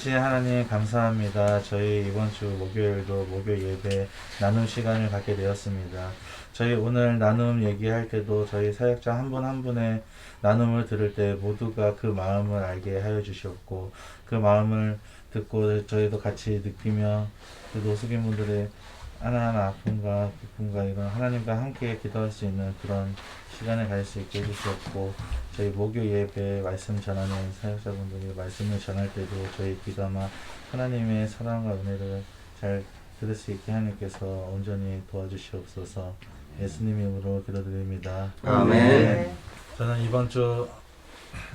전능하신 하나님 감사합니다. 저희 이번 주 목요일도 목요 예배 나눔 시간을 갖게 되었습니다. 저희 오늘 나눔 얘기할 때도 저희 사역자 한 분 한 분의 나눔을 들을 때 모두가 그 마음을 알게 하여 주셨고 그 마음을 듣고 저희도 같이 느끼며 그 노숙인 분들의 하나하나 아픔과 기쁨과 이런 하나님과 함께 기도할 수 있는 그런 시간을 가질 수 있게 해주셨고 저희 목요 예배 말씀 전하는 사역자분들이 말씀을 전할 때도 저희 귀담아 하나님의 사랑과 은혜를 잘 들을 수 있게 하나님께서 온전히 도와주시옵소서 예수님 이름으로 기도드립니다. 아멘. 저는 이번 주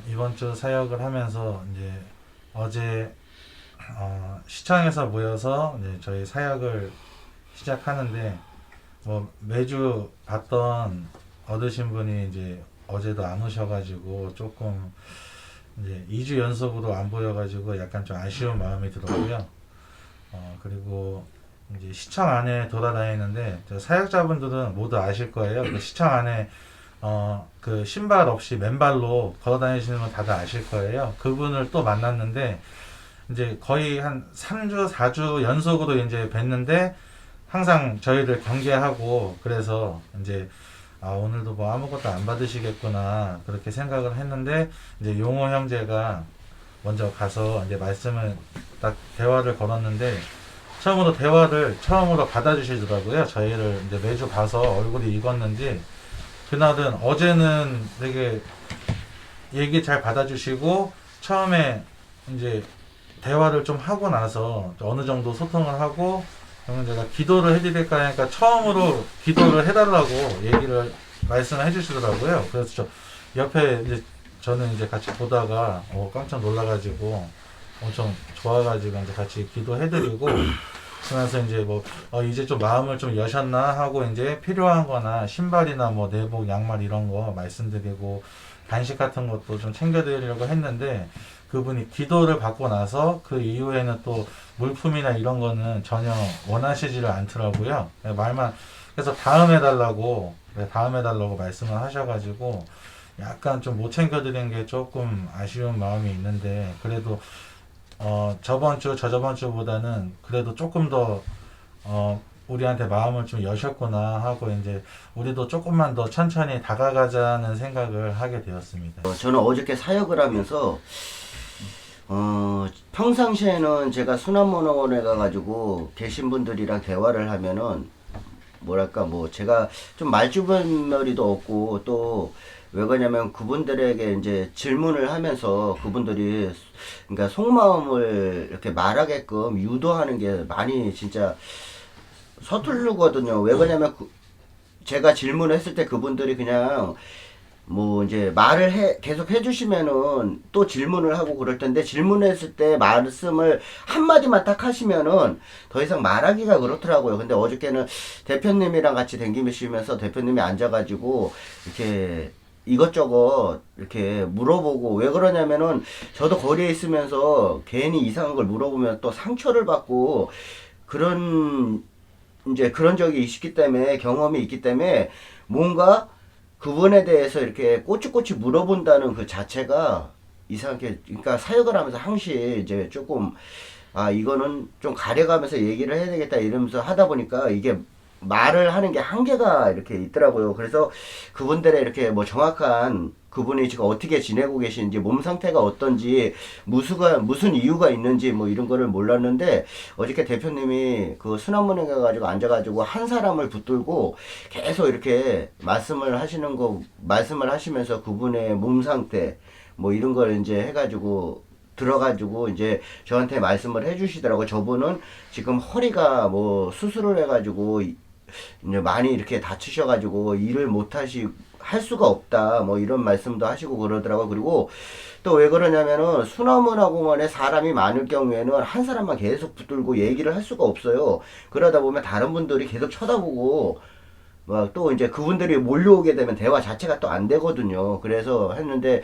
이번 주 사역을 하면서 이제 어제 어, 시청에서 모여서 이제 저희 사역을 시작하는데 뭐 매주 봤던 얻으신 분이 이제 어제도 안 오셔가지고 조금 이제 2주 연속으로 안 보여가지고 약간 좀 아쉬운 마음이 들었고요. 어 그리고 이제 시청 안에 돌아다니는데 저 사역자분들은 모두 아실 거예요. 그 시청 안에 어 그 신발 없이 맨발로 걸어 다니시는 건 다들 아실 거예요. 그분을 또 만났는데 이제 거의 한 3주, 4주 연속으로 이제 뵀는데 항상 저희를 경계하고 그래서 이제 아 오늘도 뭐 아무것도 안 받으시겠구나 그렇게 생각을 했는데 이제 용호 형제가 먼저 가서 이제 말씀을 딱 대화를 걸었는데 처음으로 대화를 처음으로 받아주시더라고요. 저희를 이제 매주 봐서 얼굴이 익었는지 그날은 어제는 되게 얘기 잘 받아주시고 처음에 이제 대화를 좀 하고 나서 어느 정도 소통을 하고 그러면 제가 기도를 해드릴까 하니까 처음으로 기도를 해달라고 얘기를 말씀을 해주시더라고요. 그래서 저 옆에 이제 저는 이제 같이 보다가 어, 깜짝 놀라가지고 엄청 좋아가지고 이제 같이 기도해드리고 그러면서 이제 뭐 어, 이제 좀 마음을 좀 여셨나 하고 이제 필요한거나 신발이나 뭐 내복 양말 이런 거 말씀드리고 간식 같은 것도 좀 챙겨드리려고 했는데 그분이 기도를 받고 나서 그 이후에는 또 물품이나 이런 거는 전혀 원하시지를 않더라고요. 말만 그래서 다음에 달라고 네, 다음에 달라고 말씀을 하셔가지고 약간 좀 못 챙겨드린 게 조금 아쉬운 마음이 있는데 그래도 어 저번 주 저저번 주보다는 그래도 조금 더어 우리한테 마음을 좀 여셨구나 하고 이제 우리도 조금만 더 천천히 다가가자는 생각을 하게 되었습니다. 어, 저는 어저께 사역을 하면서 어, 평상시에는 제가 순환모노원에 가가지고 계신 분들이랑 대화를 하면은 뭐랄까 뭐 제가 좀 말주변머리도 없고 또 왜 그러냐면 그분들에게 이제 질문을 하면서 그분들이 그러니까 속마음을 이렇게 말하게끔 유도하는 게 많이 진짜 서투르거든요. 왜 그러냐면 그- 제가 질문했을 때 그분들이 그냥 뭐 이제 말을 해 계속 해주시면은 또 질문을 하고 그럴 텐데 질문했을 때 말씀을 한 마디만 딱 하시면은 더 이상 말하기가 그렇더라고요. 근데 어저께는 대표님이랑 같이 댕기시면서 대표님이 앉아가지고 이렇게 이것저것 이렇게 물어보고 왜 그러냐면은 저도 거리에 있으면서 괜히 이상한 걸 물어보면 또 상처를 받고 그런 이제 그런 적이 있기 때문에 경험이 있기 때문에 뭔가 그분에 대해서 이렇게 꼬치꼬치 물어본다는 그 자체가 이상하게 그러니까 사역을 하면서 항시 이제 조금 아 이거는 좀 가려가면서 얘기를 해야 되겠다 이러면서 하다 보니까 이게 말을 하는 게 한계가 이렇게 있더라고요. 그래서 그분들의 이렇게 뭐 정확한 그분이 지금 어떻게 지내고 계신지 몸 상태가 어떤지 무수가 무슨 이유가 있는지 뭐 이런 거를 몰랐는데 어저께 대표님이 그 순환문에 가가지고 앉아가지고 한 사람을 붙들고 계속 이렇게 말씀을 하시는 거 말씀을 하시면서 그분의 몸 상태 뭐 이런 걸 이제 해가지고 들어가지고 이제 저한테 말씀을 해주시더라고. 저분은 지금 허리가 뭐 수술을 해가지고 이- 이제 많이 이렇게 다치셔가지고 일을 못 하시 할 수가 없다. 뭐 이런 말씀도 하시고 그러더라고. 그리고 또 왜 그러냐면은 수나문화 공원에 사람이 많을 경우에는 한 사람만 계속 붙들고 얘기를 할 수가 없어요. 그러다 보면 다른 분들이 계속 쳐다보고 막또 이제 그분들이 몰려오게 되면 대화 자체가 또 안 되거든요. 그래서 했는데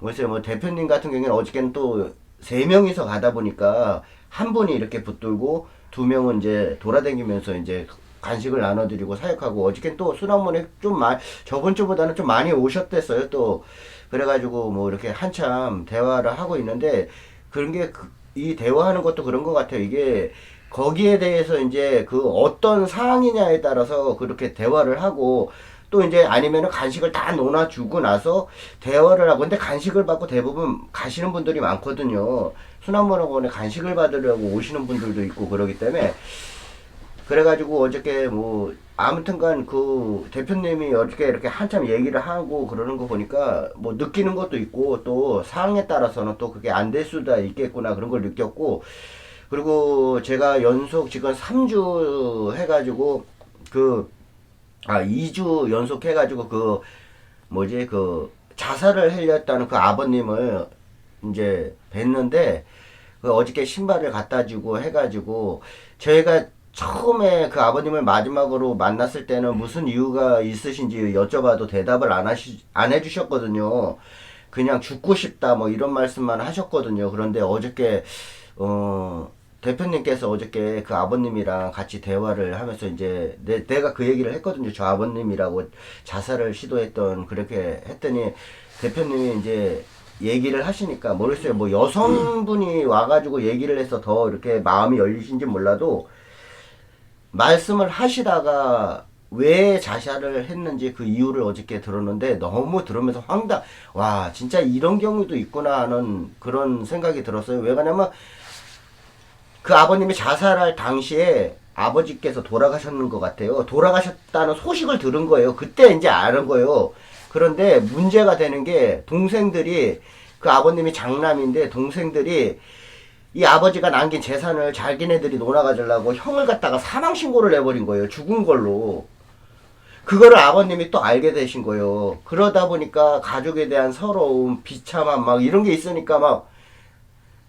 글쎄요 뭐 대표님 같은 경우에는 어저께는 또 세 명이서 가다 보니까 한 분이 이렇게 붙들고 두 명은 이제 돌아다니면서 이제 간식을 나눠드리고 사역하고 어저께는 또 수납문에 좀 많이 저번 주보다는 좀 많이 오셨댔어요 또 그래가지고 뭐 이렇게 한참 대화를 하고 있는데 그런 게 그, 이 대화하는 것도 그런 것 같아요. 이게 거기에 대해서 이제 그 어떤 상황이냐에 따라서 그렇게 대화를 하고 또 이제 아니면은 간식을 다 놓아 주고 나서 대화를 하고 근데 간식을 받고 대부분 가시는 분들이 많거든요. 순환문학원에 간식을 받으려고 오시는 분들도 있고 그러기 때문에 그래가지고 어저께 뭐 아무튼간 그 대표님이 어저께 이렇게 한참 얘기를 하고 그러는 거 보니까 뭐 느끼는 것도 있고 또 상황에 따라서는 또 그게 안 될 수도 있겠구나 그런 걸 느꼈고 그리고 제가 연속 지금 3주 해가지고 그 아 2주 연속 해가지고 그 뭐지? 그 자살을 하렸다는 그 아버님을 이제 뵀는데 그 어저께 신발을 갖다 주고 해가지고 저희가 처음에 그 아버님을 마지막으로 만났을 때는 무슨 이유가 있으신지 여쭤봐도 대답을 안 하시 안 해주셨거든요. 그냥 죽고 싶다 뭐 이런 말씀만 하셨거든요. 그런데 어저께 어 대표님께서 어저께 그 아버님이랑 같이 대화를 하면서 이제 내, 내가 그 얘기를 했거든요. 저 아버님이라고 자살을 시도했던 그렇게 했더니 대표님이 이제 얘기를 하시니까 모르겠어요. 뭐 여성분이 와가지고 얘기를 해서 더 이렇게 마음이 열리신지 몰라도 말씀을 하시다가 왜 자살을 했는지 그 이유를 어저께 들었는데 너무 들으면서 황당, 와, 진짜 이런 경우도 있구나 하는 그런 생각이 들었어요. 왜 그러냐면 그 아버님이 자살할 당시에 아버지께서 돌아가셨는 것 같아요. 돌아가셨다는 소식을 들은 거예요. 그때 이제 아는 거예요. 그런데 문제가 되는 게 동생들이 그 아버님이 장남인데 동생들이 이 아버지가 남긴 재산을 자기네들이 놀아 가지려고 형을 갖다가 사망 신고를 해버린 거예요. 죽은 걸로. 그거를 아버님이 또 알게 되신 거예요. 그러다 보니까 가족에 대한 서러움, 비참함 막 이런 게 있으니까 막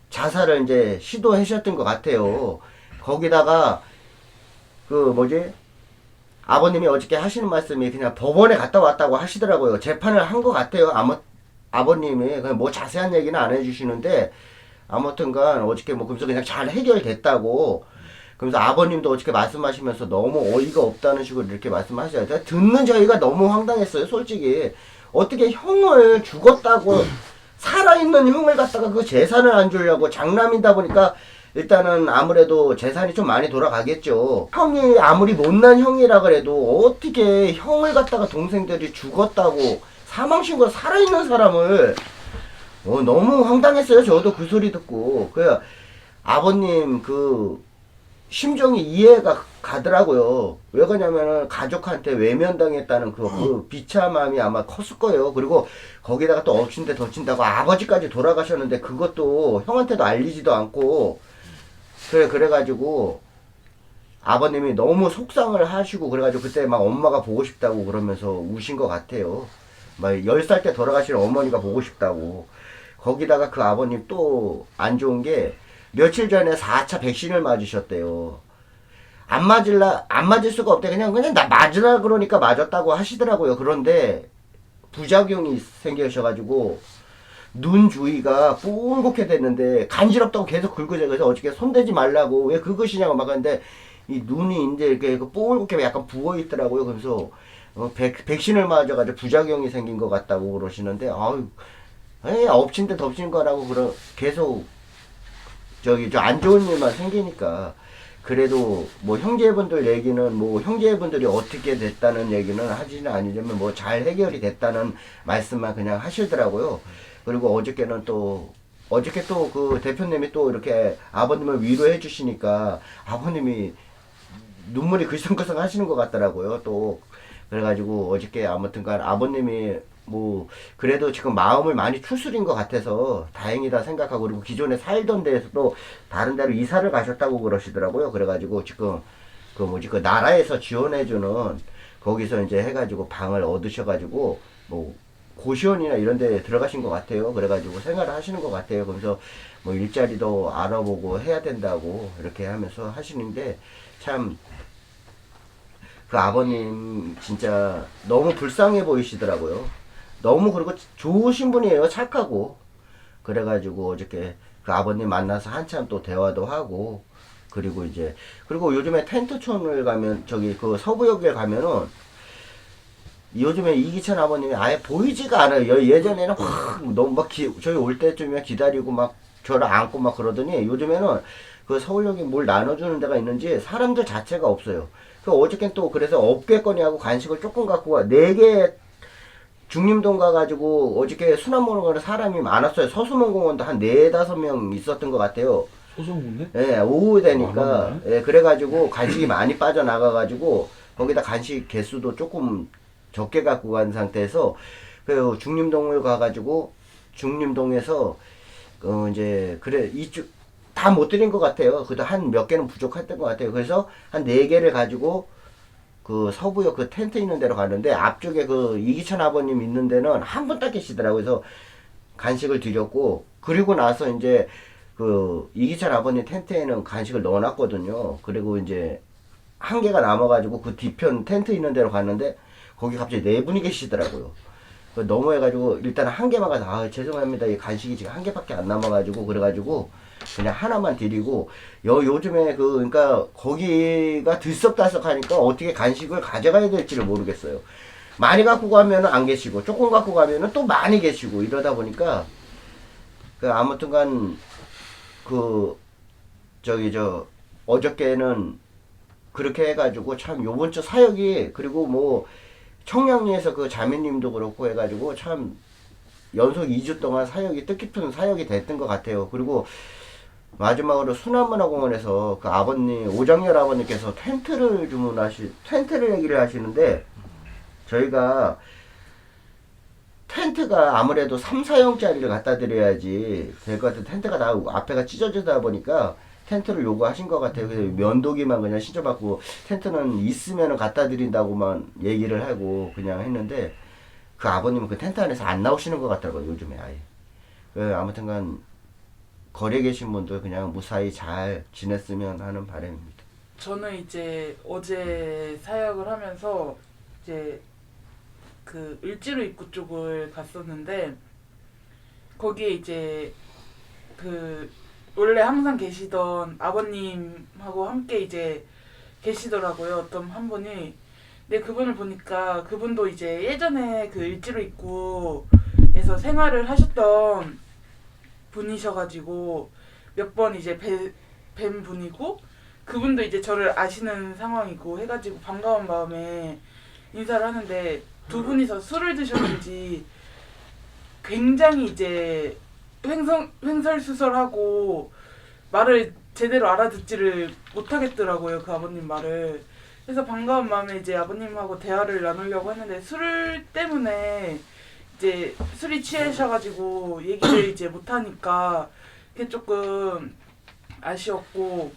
자살을 이제 시도하셨던 것 같아요. 거기다가 그 뭐지? 아버님이 어저께 하시는 말씀이 그냥 법원에 갔다 왔다고 하시더라고요. 재판을 한 것 같아요. 아무 아버님이 그냥 뭐 자세한 얘기는 안 해주시는데 아무튼간 어저께 뭐 그래서 그냥 잘 해결됐다고. 그래서 아버님도 어저께 말씀하시면서 너무 어이가 없다는 식으로 이렇게 말씀하셔요. 제가 듣는 저희가 너무 황당했어요. 솔직히 어떻게 형을 죽었다고 살아있는 형을 갖다가 그 재산을 안 주려고 장남이다 보니까 일단은 아무래도 재산이 좀 많이 돌아가겠죠. 형이 아무리 못난 형이라 그래도 어떻게 형을 갖다가 동생들이 죽었다고 사망신고 살아있는 사람을 어, 너무 황당했어요. 저도 그 소리 듣고. 그 아버님 그 심정이 이해가 가더라고요. 왜 그러냐면은 가족한테 외면당했다는 그, 그 비참함이 아마 컸을 거예요. 그리고 거기다가 또 엎친데 덮친다고 아버지까지 돌아가셨는데 그것도 형한테도 알리지도 않고 그래 그래가지고 아버님이 너무 속상을 하시고 그래가지고 그때 막 엄마가 보고 싶다고 그러면서 우신 것 같아요. 막 10살 때 돌아가신 어머니가 보고 싶다고. 거기다가 그 아버님 또 안 좋은 게 며칠 전에 4차 백신을 맞으셨대요. 안 맞을라, 안 맞을 수가 없대. 그냥, 그냥 나 맞으라 그러니까 맞았다고 하시더라고요. 그런데 부작용이 생기셔가지고 눈 주위가 뽀글게 됐는데 간지럽다고 계속 긁으죠. 그래서 어저께 손대지 말라고 왜 긁으시냐고 막 하는데 이 눈이 이제 이렇게 뽀글게 약간 부어 있더라고요. 그래서 어, 백, 백신을 맞아가지고 부작용이 생긴 것 같다고 그러시는데 아유, 에이, 엎친 데 덮친 거라고 그러 계속 저기 저 안 좋은 일만 생기니까 그래도 뭐 형제분들 얘기는 뭐 형제분들이 어떻게 됐다는 얘기는 하지는 아니지만 뭐 잘 해결이 됐다는 말씀만 그냥 하시더라고요. 그리고 어저께는 또 어저께 또 그 대표님이 또 이렇게 아버님을 위로해 주시니까 아버님이 눈물이 글썽글썽 하시는 것 같더라고요. 또 그래가지고 어저께 아무튼간 아버님이 뭐 그래도 지금 마음을 많이 추스린 것 같아서 다행이다 생각하고 그리고 기존에 살던 데에서도 다른 데로 이사를 가셨다고 그러시더라고요. 그래가지고 지금 그 뭐지 그 나라에서 지원해주는 거기서 이제 해가지고 방을 얻으셔가지고 뭐 고시원이나 이런 데 들어가신 것 같아요. 그래가지고 생활을 하시는 것 같아요. 그래서 뭐 일자리도 알아보고 해야 된다고 이렇게 하면서 하시는데 참 그 아버님 진짜 너무 불쌍해 보이시더라고요. 너무 그리고 좋으신 분이에요. 착하고. 그래가지고 어저께 그 아버님 만나서 한참 또 대화도 하고 그리고 이제 그리고 요즘에 텐트촌을 가면 저기 그 서부역에 가면은 요즘에 이기찬 아버님이 아예 보이지가 않아요. 여- 예전에는 확 너무 막 기, 저희 올 때쯤이면 기다리고 막 저를 안고 막 그러더니 요즘에는 그 서울역에 뭘 나눠주는 데가 있는지 사람들 자체가 없어요. 그 어저께 또 그래서 업계권이 하고 간식을 조금 갖고 와. 네 개 중림동 가가지고 어저께 수납모는 사람이 많았어요. 서수문 공원도 한 네다섯 명 있었던 것 같아요. 소송군데? 예, 오후 되니까, 많았나요? 예, 그래가지고 간식이 많이 빠져나가가지고, 거기다 간식 개수도 조금 적게 갖고 간 상태에서, 그 중림동을 가가지고, 중림동에서, 어, 이제, 그래, 이쪽, 다 못 드린 것 같아요. 그래도 한 몇 개는 부족했던 것 같아요. 그래서 한 네 개를 가지고, 그 서부역 그 텐트 있는 데로 갔는데, 앞쪽에 그 이기천 아버님 있는 데는 한 분 딱 계시더라고요. 그래서 간식을 드렸고, 그리고 나서 이제, 그 이기철 아버님 텐트에는 간식을 넣어놨거든요. 그리고 이제 한 개가 남아가지고 그 뒤편 텐트 있는 데로 갔는데 거기 갑자기 네 분이 계시더라고요. 그 너무 해가지고 일단 한 개만 가서 아 죄송합니다 이 간식이 지금 한 개밖에 안 남아가지고 그래가지고 그냥 하나만 드리고 요 요즘에 그 그러니까 거기가 들썩달썩하니까 어떻게 간식을 가져가야 될지를 모르겠어요. 많이 갖고 가면은 안 계시고 조금 갖고 가면은 또 많이 계시고 이러다 보니까 그 아무튼간 그 저기 저 어저께는 그렇게 해가지고 참 요번 주 사역이 그리고 뭐 청량리에서 그 자매님도 그렇고 해가지고 참 연속 2주 동안 사역이 뜻깊은 사역이 됐던 것 같아요. 그리고 마지막으로 수남문화공원에서 그 아버님 오정열 아버님께서 텐트를 주문하시 텐트를 얘기를 하시는데 저희가 텐트가 아무래도 3, 4형짜리를 갖다 드려야지 될 것 같은 텐트가 다 앞에가 찢어지다 보니까 텐트를 요구하신 것 같아요. 그래서 면도기만 그냥 신청받고 텐트는 있으면 갖다 드린다고만 얘기를 하고 그냥 했는데 그 아버님은 그 텐트 안에서 안 나오시는 것 같더라고요. 요즘에 아예. 그 아무튼간 거리에 계신 분들 그냥 무사히 잘 지냈으면 하는 바람입니다. 저는 이제 어제 사역을 하면서 이제 그 을지로 입구 쪽을 갔었는데 거기에 이제 그 원래 항상 계시던 아버님하고 함께 이제 계시더라고요. 어떤 한 분이. 근데 그분을 보니까 그분도 이제 예전에 그 을지로 입구에서 생활을 하셨던 분이셔가지고 몇 번 이제 뵈, 뵌 분이고 그분도 이제 저를 아시는 상황이고 해가지고 반가운 마음에 인사를 하는데 두 분이서 술을 드셨는지 굉장히 이제 횡성, 횡설수설하고 말을 제대로 알아듣지를 못하겠더라고요 그 아버님 말을. 그래서 반가운 마음에 이제 아버님하고 대화를 나누려고 했는데 술 때문에 이제 술이 취하셔가지고 얘기를 이제 못하니까 그게 조금 아쉬웠고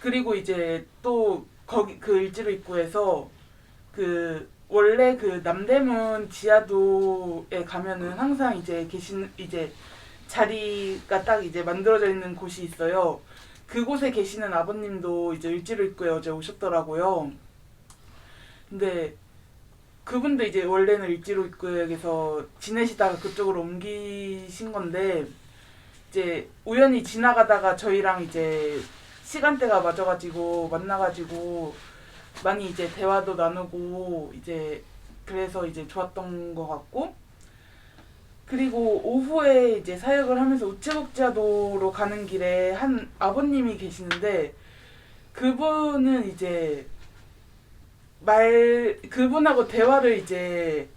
그리고 이제 또 거기 그 일지로 입구에서 그 원래 그 남대문 지하도에 가면은 항상 이제 계신 이제 자리가 딱 이제 만들어져 있는 곳이 있어요. 그곳에 계시는 아버님도 이제 일지로 입구에 어제 오셨더라고요. 근데 그분도 이제 원래는 일지로 입구에서 지내시다가 그쪽으로 옮기신 건데 이제 우연히 지나가다가 저희랑 이제 시간대가 맞아가지고 만나가지고 많이 이제 대화도 나누고 이제 그래서 이제 좋았던 것 같고 그리고 오후에 이제 사역을 하면서 우체국지하도로 가는 길에 한 아버님이 계시는데 그분은 이제 말 그분하고 대화를 이제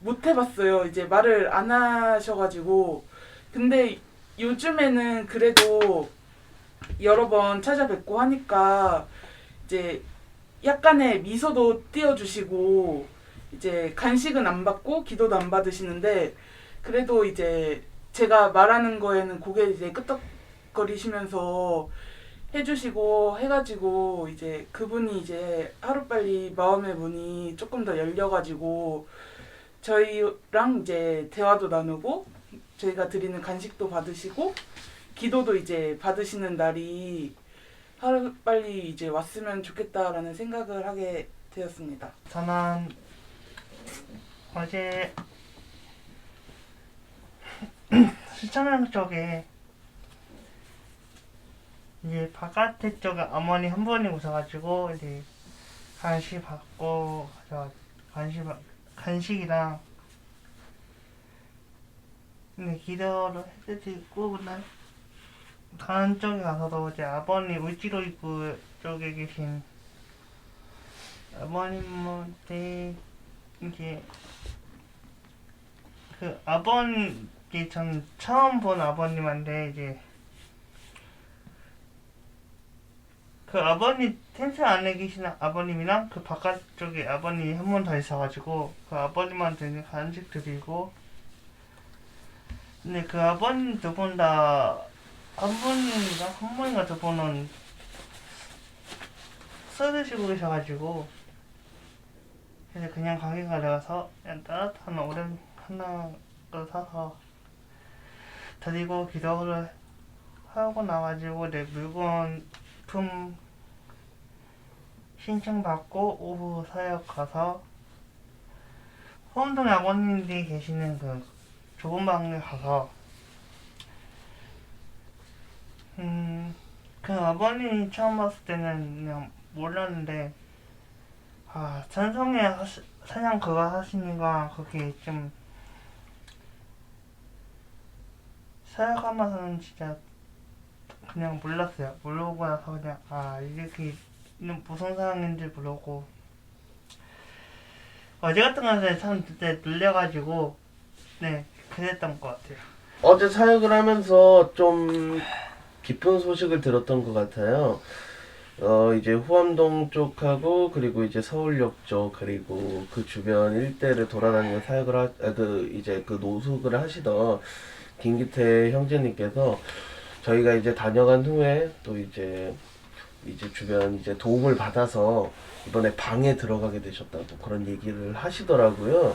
못 해봤어요. 이제 말을 안 하셔가지고 근데 요즘에는 그래도 여러 번 찾아뵙고 하니까 이제 약간의 미소도 띄워주시고 이제 간식은 안 받고 기도도 안 받으시는데 그래도 이제 제가 말하는 거에는 고개 이제 끄덕거리시면서 해주시고 해가지고 이제 그분이 이제 하루빨리 마음의 문이 조금 더 열려가지고 저희랑 이제 대화도 나누고 저희가 드리는 간식도 받으시고 기도도 이제 받으시는 날이 하루 빨리 이제 왔으면 좋겠다라는 생각을 하게 되었습니다. 저는 어제 시청역 쪽에 이제 바깥에 쪽에 어머니 한 분이 오셔가지고 이제 간식 받고 저 간식 받- 간식이랑 네, 기도를 해드리고 그다음 다른 쪽에 가서도 이제 아버님 을지로 입구 쪽에 계신 아버님한테 이제 그 아버님 이제 전 처음 본 아버님한테 이제 그 아버님 텐트 안에 계신 아버님이랑 그 바깥쪽에 아버님이 한 분 더 있어가지고 그 아버님한테 간식 드리고 근데 그 아버님 두 분 다 한 분인가? 한 분인가 두 분은 술 드시고 계셔가지고 그래서 그냥 가게 가려서 그냥 따뜻한 오뎅 하나 사서 드리고 기도를 하고 나가지고 내 물건 품 신청받고 오후 사역 가서 호원동에 아버님들이 계시는 그 좁은 방에 가서 음, 그 아버님이 처음 봤을 때는 그냥 몰랐는데 아, 전성에 사냥 그거 하시니까 그게 좀 사역하면서는 진짜 그냥 몰랐어요. 모르고 나서 그냥 아 이렇게 이는 무슨 상황인지 모르고 어제 같은 거는 참 그때 눌려가지고 네 그랬던 것 같아요. 어제 사역을 하면서 좀 깊은 소식을 들었던 것 같아요. 어, 이제 후암동 쪽하고 그리고 이제 서울역 쪽 그리고 그 주변 일대를 돌아다니며 사역을 하, 아, 그 이제 그 노숙을 하시던 김기태 형제님께서 저희가 이제 다녀간 후에 또 이제 이제 주변 이제 도움을 받아서 이번에 방에 들어가게 되셨다고 그런 얘기를 하시더라고요.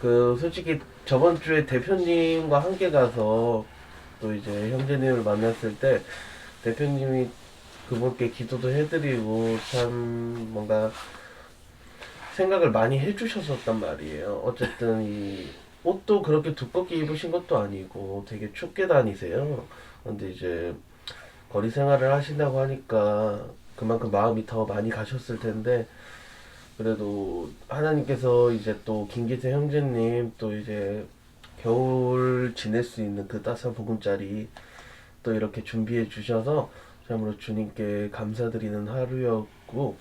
그 솔직히 저번 주에 대표님과 함께 가서 또 이제 형제님을 만났을 때 대표님이 그분께 기도도 해드리고 참 뭔가 생각을 많이 해주셨었단 말이에요. 어쨌든 이 옷도 그렇게 두껍게 입으신 것도 아니고 되게 춥게 다니세요. 근데 이제 거리 생활을 하신다고 하니까 그만큼 마음이 더 많이 가셨을 텐데 그래도 하나님께서 이제 또 김기태 형제님 또 이제 겨울 지낼 수 있는 그 따스한 보금자리 또 이렇게 준비해 주셔서 참으로 주님께 감사드리는 하루였고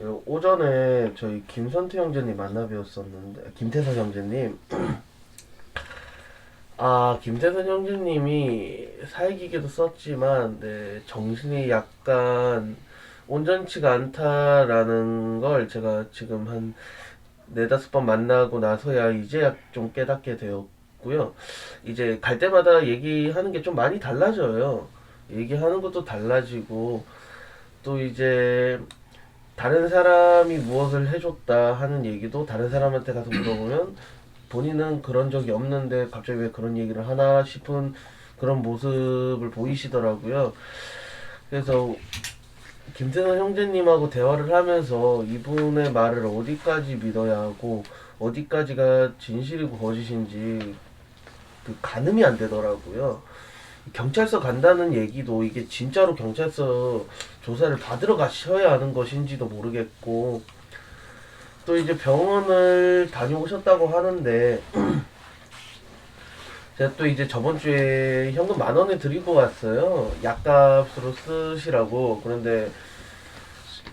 어, 오전에 저희 김선태 형제님 만나 뵈었었는데 김태선 형제님 아 김태선 형제님이 사회기계도 썼지만 네, 정신이 약간 온전치가 않다라는 걸 제가 지금 한 네다섯 번 만나고 나서야 이제야 좀 깨닫게 되었고요. 이제 갈 때마다 얘기하는 게 좀 많이 달라져요. 얘기하는 것도 달라지고 또 이제 다른 사람이 무엇을 해줬다 하는 얘기도 다른 사람한테 가서 물어보면 본인은 그런 적이 없는데 갑자기 왜 그런 얘기를 하나 싶은 그런 모습을 보이시더라고요. 그래서 김태선 형제님하고 대화를 하면서 이분의 말을 어디까지 믿어야 하고 어디까지가 진실이고 거짓인지 그 가늠이 안 되더라고요. 경찰서 간다는 얘기도 이게 진짜로 경찰서 조사를 받으러 가셔야 하는 것인지도 모르겠고 또 이제 병원을 다녀오셨다고 하는데 제가 또 이제 저번 주에 현금 만 원을 드리고 왔어요. 약값으로 쓰시라고. 그런데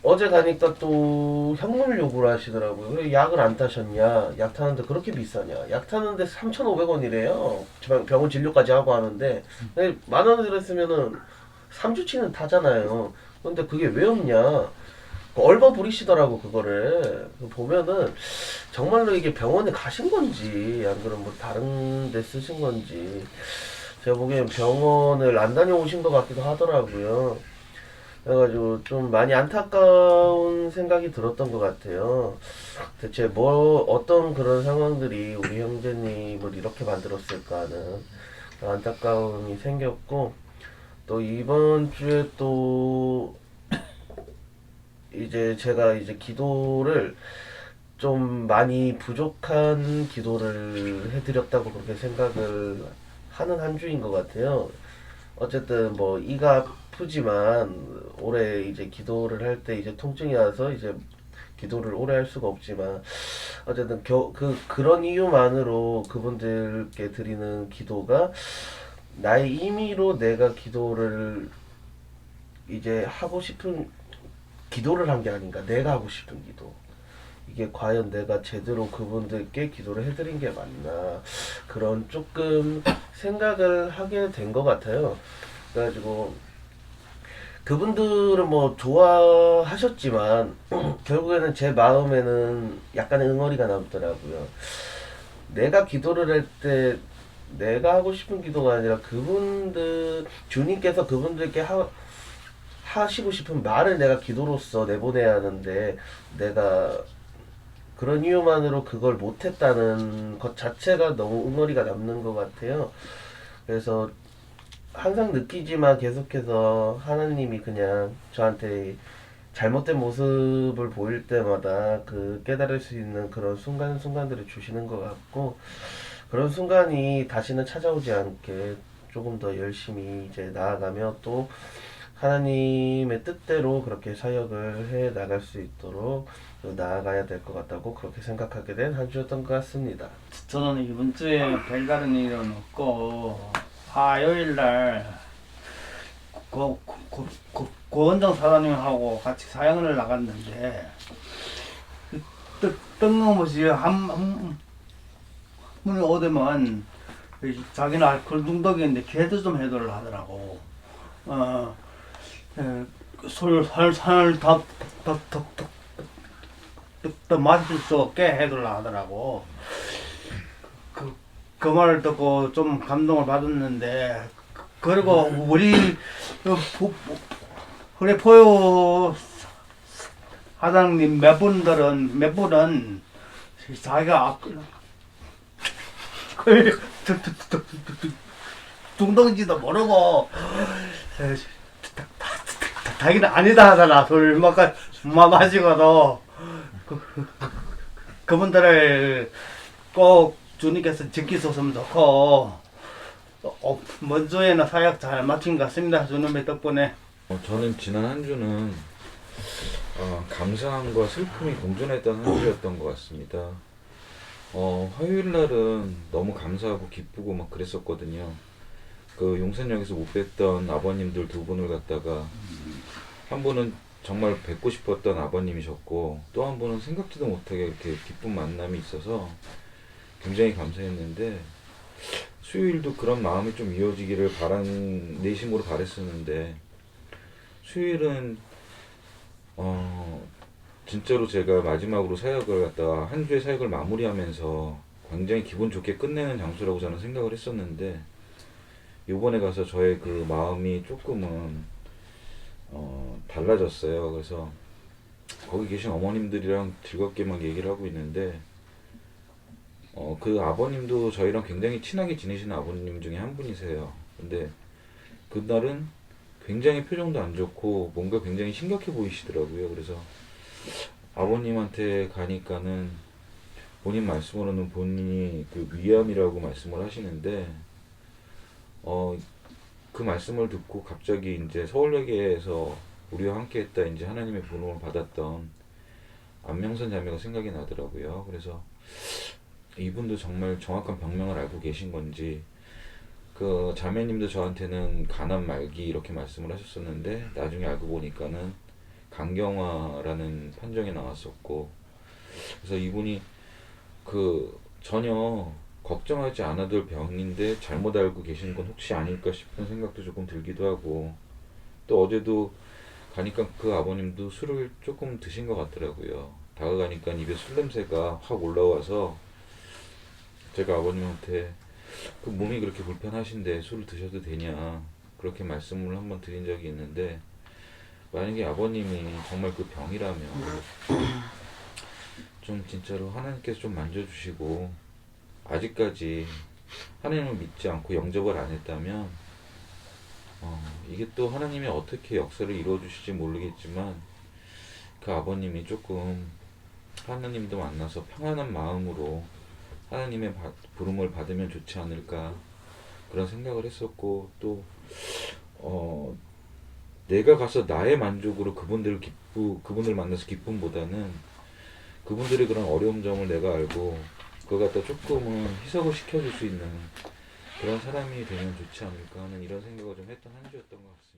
어제 가니까 또 현금을 요구를 하시더라고요. 왜 약을 안 타셨냐? 약 타는데 그렇게 비싸냐? 약 타는데 3,500원이래요. 병원 진료까지 하고 하는데 만 원을 들었으면은 3주치는 타잖아요. 근데 그게 왜 없냐? 얼버 부리시더라고 그거를 보면은 정말로 이게 병원에 가신 건지 안 그러면 뭐 다른 데 쓰신 건지 제가 보기엔 병원을 안 다녀오신 것 같기도 하더라고요. 그래가지고 좀 많이 안타까운 생각이 들었던 것 같아요. 대체 뭐 어떤 그런 상황들이 우리 형제님을 이렇게 만들었을까 하는 안타까움이 생겼고 또 이번 주에 또 이제 제가 이제 기도를 좀 많이 부족한 기도를 해드렸다고 그렇게 생각을 하는 한 주인 것 같아요. 어쨌든 뭐 이가 아프지만 올해 이제 기도를 할 때 이제 통증이 와서 이제 기도를 오래 할 수가 없지만 어쨌든 겨, 그 그런 이유만으로 그분들께 드리는 기도가 나의 임의로 내가 기도를 이제 하고 싶은 기도를 한 게 아닌가. 내가 하고 싶은 기도. 이게 과연 내가 제대로 그분들께 기도를 해드린 게 맞나. 그런 조금 생각을 하게 된 것 같아요. 그래가지고 그분들은 뭐 좋아하셨지만 결국에는 제 마음에는 약간의 응어리가 남더라고요. 내가 기도를 할때 내가 하고 싶은 기도가 아니라 그분들 주님께서 그분들께 하, 하시고 싶은 말을 내가 기도로서 내보내야 하는데 내가 그런 이유만으로 그걸 못했다는 것 자체가 너무 응어리가 남는 것 같아요. 그래서 항상 느끼지만 계속해서 하나님이 그냥 저한테 잘못된 모습을 보일 때마다 그 깨달을 수 있는 그런 순간순간들을 주시는 것 같고 그런 순간이 다시는 찾아오지 않게 조금 더 열심히 이제 나아가며 또 하나님의 뜻대로 그렇게 사역을 해 나갈 수 있도록 나아가야 될 것 같다고 그렇게 생각하게 된 한 주였던 것 같습니다. 저는 이번 주에 별다른 일은 없고 화요일 날 고원정 사장님하고 같이 사역을 나갔는데 뜬금없이 한, 한 분이 오더만 이 자기는 알코올 중독인데 걔도 좀 해도를 하더라고 어, 에, 술, 살, 산을 더, 더, 더, 더, 더, 더 마실 수 없게 해도를 하더라고 그, 그 말을 듣고 좀 감동을 받았는데 그- 그리고 우리 그 우리 포요 사장님 몇 분들은 몇 분은 자기가 아- 그 중독인지도 모르고 자기는 아니다 하잖아 술 마, 마, 마시고도 그, 그, 그분들을 꼭 주님께서 지키셨으면 좋고 어, 먼 주에는 사역 잘 마친 것 같습니다 주님의 덕분에 어, 저는 지난 한 주는 어, 감사함과 슬픔이 공존했던 한 주였던 것 같습니다. 어, 화요일 날은 너무 감사하고 기쁘고 막 그랬었거든요. 그 용산역에서 못 뵀던 아버님들 두 분을 갖다가 한 분은 정말 뵙고 싶었던 아버님이셨고 또 한 분은 생각지도 못하게 이렇게 기쁜 만남이 있어서 굉장히 감사했는데 수요일도 그런 마음이 좀 이어지기를 바란 내심으로 바랬었는데 수요일은 어 진짜로 제가 마지막으로 사역을 갖다가 한 주의 사역을 마무리하면서 굉장히 기분 좋게 끝내는 장소라고 저는 생각을 했었는데 요번에 가서 저의 그 마음이 조금은 어 달라졌어요. 그래서 거기 계신 어머님들이랑 즐겁게 막 얘기를 하고 있는데 어 그 아버님도 저희랑 굉장히 친하게 지내시는 아버님 중에 한 분이세요. 근데 그날은 굉장히 표정도 안 좋고 뭔가 굉장히 심각해 보이시더라고요. 그래서 아버님한테 가니까는 본인 말씀으로는 본인이 그 위암이라고 말씀을 하시는데 어 그 말씀을 듣고 갑자기 이제 서울예계에서 우리와 함께했다 이제 하나님의 부름을 받았던 안명선 자매가 생각이 나더라고요. 그래서 이분도 정말 정확한 병명을 알고 계신 건지 그 자매님도 저한테는 간암 말기 이렇게 말씀을 하셨었는데 나중에 알고 보니까는 강경화라는 판정이 나왔었고 그래서 이분이 그 전혀 걱정하지 않아도 될 병인데 잘못 알고 계신 건 혹시 아닐까 싶은 생각도 조금 들기도 하고 또 어제도 가니까 그 아버님도 술을 조금 드신 것 같더라고요. 다가가니까 입에 술 냄새가 확 올라와서 제가 아버님한테 그 몸이 그렇게 불편하신데 술을 드셔도 되냐 그렇게 말씀을 한번 드린 적이 있는데 만약에 아버님이 정말 그 병이라면 좀 진짜로 하나님께서 좀 만져주시고 아직까지 하나님을 믿지 않고 영접을 안 했다면 어, 이게 또 하나님이 어떻게 역사를 이루어 주실지 모르겠지만 그 아버님이 조금 하나님도 만나서 평안한 마음으로 하나님의 바- 부름을 받으면 좋지 않을까 그런 생각을 했었고 또 어, 내가 가서 나의 만족으로 그분들을 기쁘 그분을 만나서 기쁨보다는 그분들의 그런 어려움 점을 내가 알고 그걸 갖다 조금은 희석을 시켜줄 수 있는 그런 사람이 되면 좋지 않을까 하는 이런 생각을 좀 했던 한 주였던 것 같습니다.